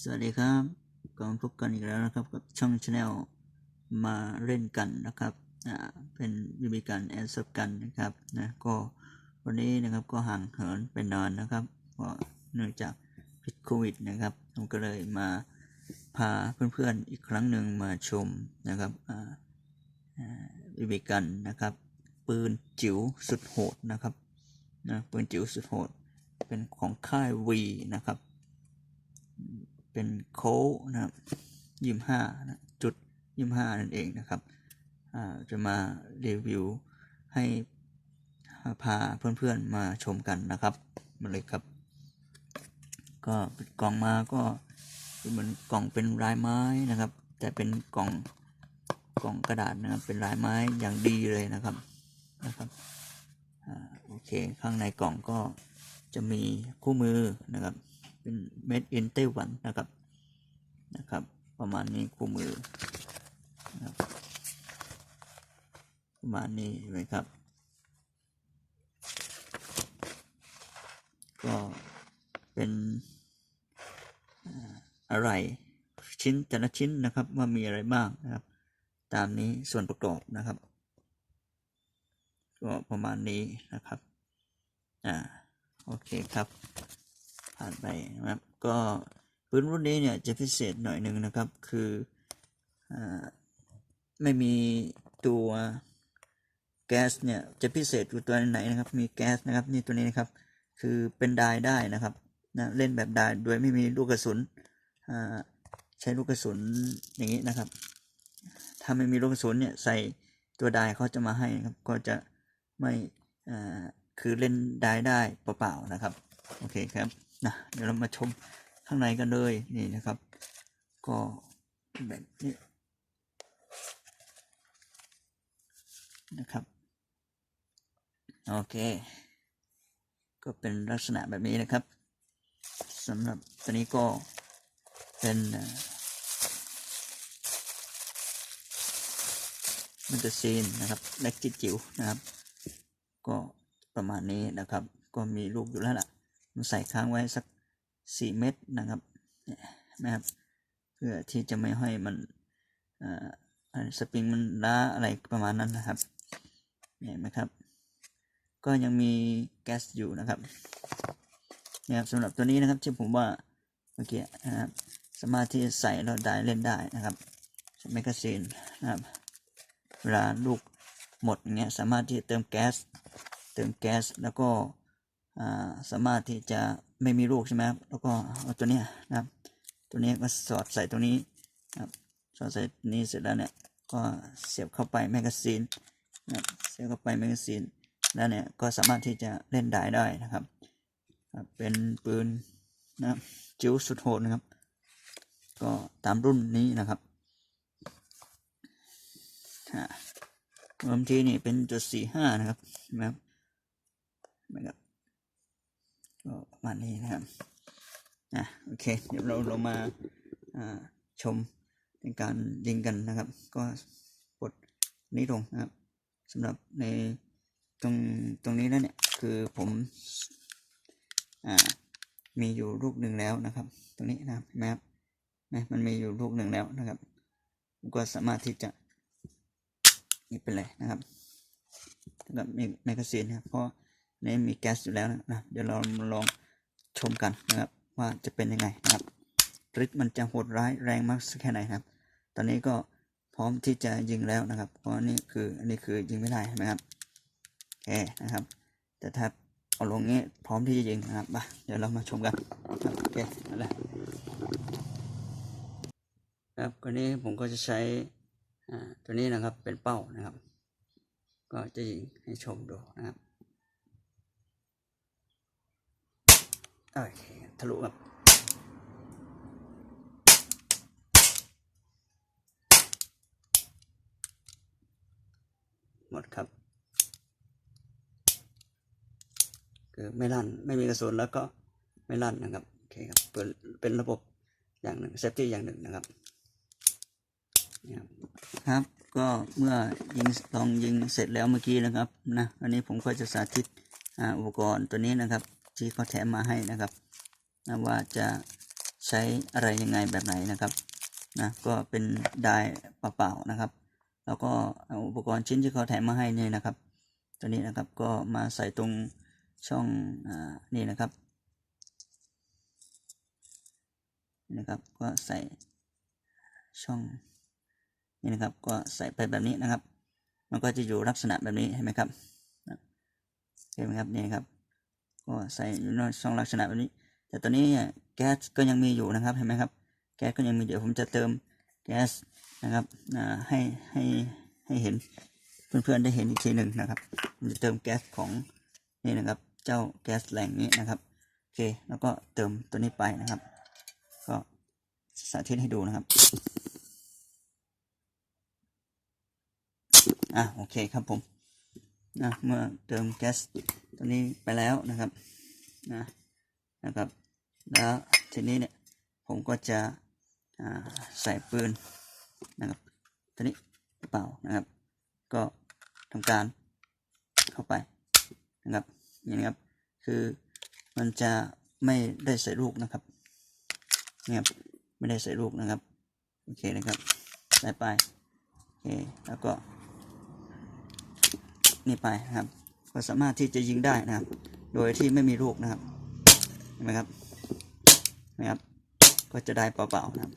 สวัสดีครับก็มาพบกันอีกแล้วนะครับ กับช่องชาแนลมาเล่นกันนะครับอ่าเป็นวิธีการแอนซับกันนะครับนะก็วันนี้นะครับก็ห่างเหินไปนานนะครับก็เนื่องจากพิษโควิดนะครับผมก็เลยมาพาเพื่อนๆอีกครั้งหนึ่งมาชมนะครับอ่าอ่าวิธีการนะครับ ปืนจิ๋วสุดโหดนะครับนะปืนจิ๋วสุดโหดเป็นของค่ายวีนะครับ เป็นโค้ดนะครับยี่ห้านะจุดยี่ห้านั่นเองนะครับจะมารีวิวให้พาเพื่อนๆมาชมกันนะครับมาเลยครับ ก็ปิดกล่องมาก็เหมือนกล่องเป็นลายไม้นะครับ แต่เป็นกล่องกล่องกระดาษนะครับเป็นลายไม้อย่างดีเลยนะครับนะครับอโอเคข้างในกล่องก็จะมีคู่มือนะครับ เป็น made in ไต้หวันนะครับนะครับ ประมาณนี้คู่มือนะประมาณนี้เห็นไหมครับ ก็เป็นอะไรชิ้นแต่ละชิ้นนะครับว่ามีอะไรบ้างนะครับ ตามนี้ส่วนประกอบนะครับ ก็ประมาณนี้นะครับอ่าโอเคครับ ผ่านไปนะครับ ก็ปืนรุ่นนี้เนี่ยจะพิเศษหน่อยหนึ่งนะครับ คืออไม่มีตัวแก๊สเนี่ยจะพิเศษอยู่ตัวไหนนะครับ มีแก๊สนะครับนี่ตัวนี้นะครับ คือเป็นไดายได้นะครับนะเล่นแบบไดายโดยไม่มีลูกกระสุนใช้ลูกกระสุนอย่างนี้นะครับ ถ้าไม่มีลูกกระสุนเนี่ยใส่ตัวไดายเขาจะมาให้นะครับ ก็จะไม่คือเล่นไดายได้เปล่าๆนะครับ โอเคครับ นะเดี๋ยวเรามาชมข้างในกันเลยนี่นะครับ ก็แบบนี้นะครับโอเค ก็เป็นลักษณะแบบนี้นะครับสำหรับตัวนี้ก็เป็นมันจะซีนนะครับเล็กจิ๋วนะครับ ก็ประมาณนี้นะครับ ก็มีลูกอยู่แล้วล่ะ ใส่ค้างไว้สักสี่เม็ดนะครับเนี่ยนะครับ เพื่อที่จะไม่ให้มันอ่าสปริงมันล้าอะไรประมาณนั้นนะครับเนี่ยเห็นไหมครับ ก็ยังมีแก๊สอยู่นะครับเนี่ยครับสำหรับตัวนี้นะครับที่ผมว่าเมื่อกี้นะครับสามารถที่จะใส่แล้วได้เล่นได้นะครับแมกกาซีนนะครับเวลาลูกหมดอย่างเงี้ยสามารถที่จะเติมแก๊สเติมแก๊สแล้วก็ สามารถที่จะไม่มีลูกใช่ไหมครับแล้วก็เอาตัวเนี้ยนะครับ ตัวนี้ก็สอดใส่ตรงนี้นะครับสอดใส่นี้เสร็จแล้วเนี่ยก็เสียบเข้าไปแมกกาซีนนะเสียบเข้าไปแมกกาซีนแล้วเนี่ยก็สามารถที่จะเล่นได้ได้นะครับ เป็นปืนนะจิ๋วสุดโหดนะครับ ก็ตามรุ่นนี้นะครับฮะบางทีนี่เป็นจุดสี่ห้านะครับเห็นะครับนะครับ ประมาณนี้นะครับอะโอเค เดี๋ยวเราเรามาอ่าชมในการยิงกันนะครับ ก็กดนี้ลงนะครับสำหรับในตรงตรงนี้แล้วเนี่ยคือผมอ่ามีอยู่ลูกหนึ่งแล้วนะครับ ตรงนี้นะครับเห็นไหมครับนะมันมีอยู่ลูกหนึ่งแล้วนะครับผมก็สามารถที่จะนี่เป็นเลยนะครับสำหรับแมกกาซีนนะครับเพราะ นมีแก๊สอยู่แล้วนะเดี๋ยวเราลองชมกันนะครับว่าจะเป็นยังไงนะครับฤทธิ์มันจะโหดร้ายแรงมากแค่ไหนครับ ตอนนี้ก็พร้อมที่จะยิงแล้วนะครับ เพราะอันนี่คืออันนี้คือยิงไม่ได้ใช่ไหมครับโอเคนะครับ แต่ถ้าเอาลงนี้พร้อมที่จะยิงนะครับมาเดี๋ยวเรามาชมกันโอเคนั่นแหละครับก็นี้ผมก็จะใช้อ่าตัวนี้นะครับเป็นเป้านะครับ ก็จะยิงให้ชมดูนะครับ โอเคทะลุครับหมดครับ คือไม่ลั่น ไม่มีกระสุนแล้วก็ไม่ลั่นนะครับ โอเคครับ เป็นเป็นระบบอย่างหนึ่งเซฟตี้อย่างหนึ่งนะครับนะครับครับก็เมื่อยิงลองยิงเสร็จแล้วเมื่อกี้นะครับนะอันนี้ผมก็จะสาธิตอุปกรณ์ตัวนี้นะครับ ที่เขาแถมมาให้นะครับนะว่าจะใช้อะไรยังไงแบบไหนนะครับนะก็เป็นได้เปล่าๆนะครับ แล้วก็เอาอุปกรณ์ชิ้นที่เขาแถมมาให้เนี่ยนะครับ ตัวนี้นะครับก็มาใส่ตรงช่องอนี่นะครับนะครับก็ใส่ช่องนี่นะครับก็ใส่ไปแบบนี้นะครับ มันก็จะอยู่ลักษณะแบบนี้เห็นไหมครับเห็นไหมครับนี่ครับ ก็ใส่อยู่ในช่องลักษณะแบบนี้ แต่ตัวนี้แก๊สก็ยังมีอยู่นะครับเห็นไหมครับ แก๊สก็ยังมีเดี๋ยวผมจะเติมแก๊สนะครับให้ให้ให้เห็นเพื่อนๆได้เห็นอีกทีหนึ่งนะครับผมจะเติมแก๊สของนี่นะครับ เจ้าแก๊สแหล่งนี้นะครับโอเคแล้วก็เติมตัวนี้ไปนะครับ ก็สาธิตให้ดูนะครับอะโอเคครับผมนะเมื่อเติมแก๊ส ตัวนี้ไปแล้วนะครับนะนะครับ แล้วทีนี้เนี่ยผมก็จะใส่ปืนนะครับตัวนี้กระเปล่านะครับ ก็ทำการเข้าไปนะครับอย่างนี้ครับคือมันจะไม่ได้ใส่ลูกนะครับเนี่ยครับไม่ได้ใส่ลูกนะครับโอเคนะครับใส่ไปโอเคแล้วก็นี่ไปนะครับ ก็สามารถที่จะยิงได้นะครับ โดยที่ไม่มีลูกนะครับเห็นไหมครับนะครับ ก็จะได้เปล่าๆนะครับ